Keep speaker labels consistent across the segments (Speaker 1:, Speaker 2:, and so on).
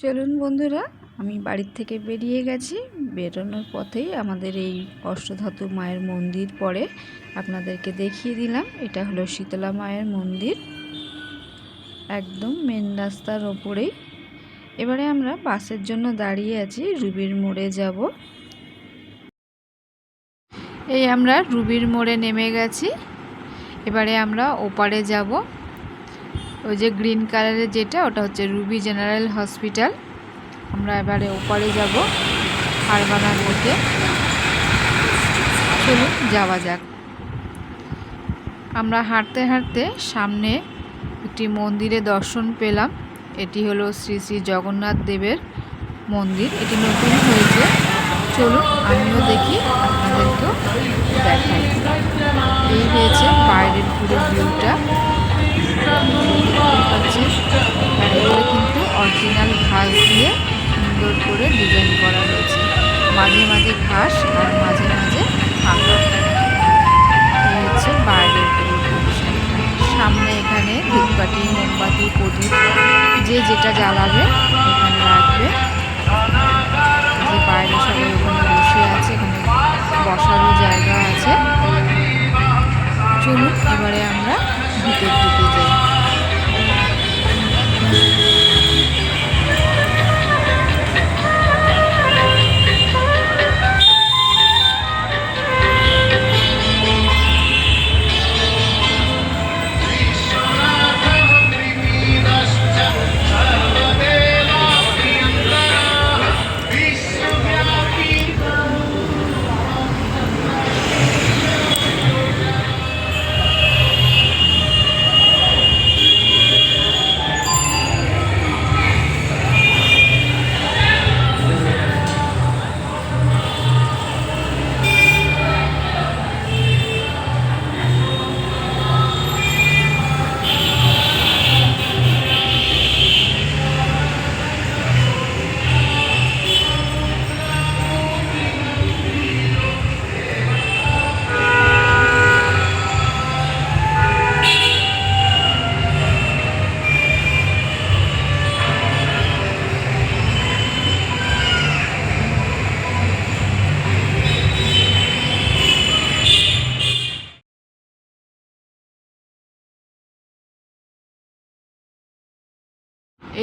Speaker 1: চলুন বন্ধুরা, আমি বাড়ির থেকে বেরিয়ে গেছি। বেরোনোর পথেই আমাদের এই অষ্টধাতু মায়ের মন্দির পরে আপনাদেরকে দেখিয়ে দিলাম, এটা হলো শীতলা মায়ের মন্দির। একদম মেন রাস্তার ওপরেই। এবারে আমরা বাসের জন্য দাঁড়িয়ে আছি, রুবির মোড়ে যাব। এই আমরা রুবির মোড়ে নেমে গেছি। এবারে আমরা ওপারে যাব। ওই যে গ্রিন কালারের যেটা, ওটা হচ্ছে রুবি জেনারেল হসপিটাল। আমরা এবারে ওপারে যাব হারবানার মধ্যে চলুন, যাওয়া যাক। আমরা হাঁটতে হাঁটতে সামনে একটি মন্দিরে দর্শন পেলাম। এটি হলো শ্রী শ্রী জগন্নাথ দেবের মন্দির। এটি নতুন হয়েছে। চলুন, আমিও দেখি, আপনাদেরকেও দেখাই। এই হয়েছে বাইরের পুরো ভিউটা কিন্তু অরিজিনাল ঘাস দিয়ে সুন্দর করে ডিজাইন করা রয়েছে মাঝে মাঝে ঘাস আর মাঝে মাঝে ফাঁকা এই হচ্ছে বাইরের সামনে এখানে ধূপকাঠি, মোমবাতি, প্রদীপ, যে যেটা জ্বালাবে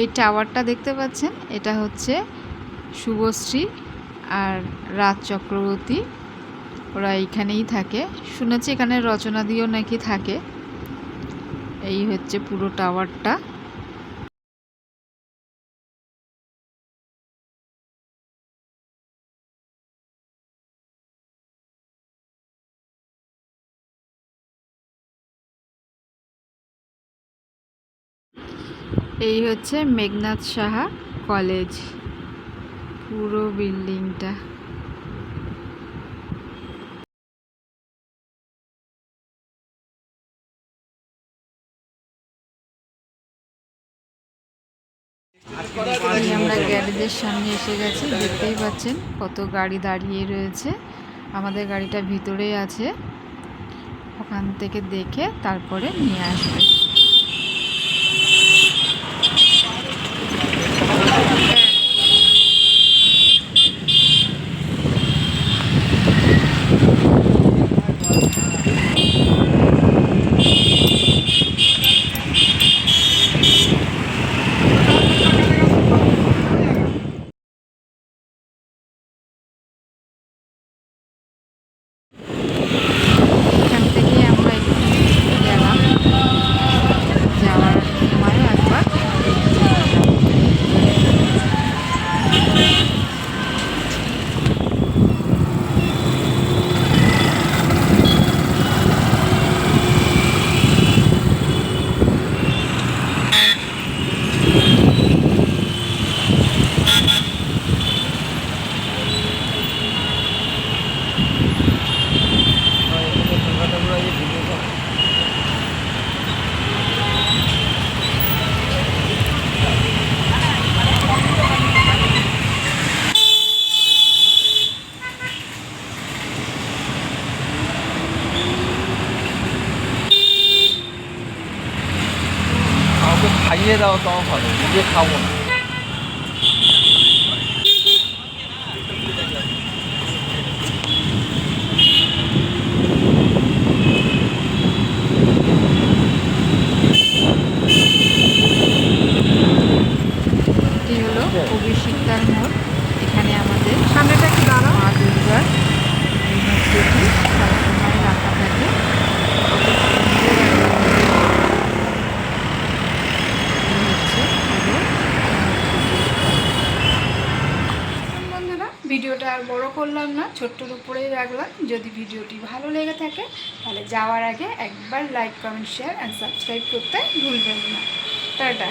Speaker 1: এই টাওয়ারটা দেখতে পাচ্ছেন? এটা হচ্ছে শুভশ্রী আর রাজ চক্রবর্তী। ওরা এইখানেই থাকে। শুনেছি এখানে রচনা দিয়েও নাকি থাকে। এই হচ্ছে পুরো টাওয়ারটা। এই হচ্ছে মেঘনাথ সাহা কলেজ। পুরো বিল্ডিংটা। আমরা গ্যারেজের সামনে এসে গেছি, দেখতেই পাচ্ছেন কত গাড়ি দাঁড়িয়ে রয়েছে। আমাদের গাড়িটা ভিতরেই আছে। ওখান থেকে দেখে তারপরে নিয়ে আসবে। Thank
Speaker 2: you. 还遇到高考的直
Speaker 1: 接砍我 করলাম না, ছোট্টর উপরেই রাখলাম। যদি ভিডিওটি ভালো লেগে থাকে, তাহলে যাওয়ার আগে একবার like comment share and subscribe করতে ভুলবেন না। টাটা।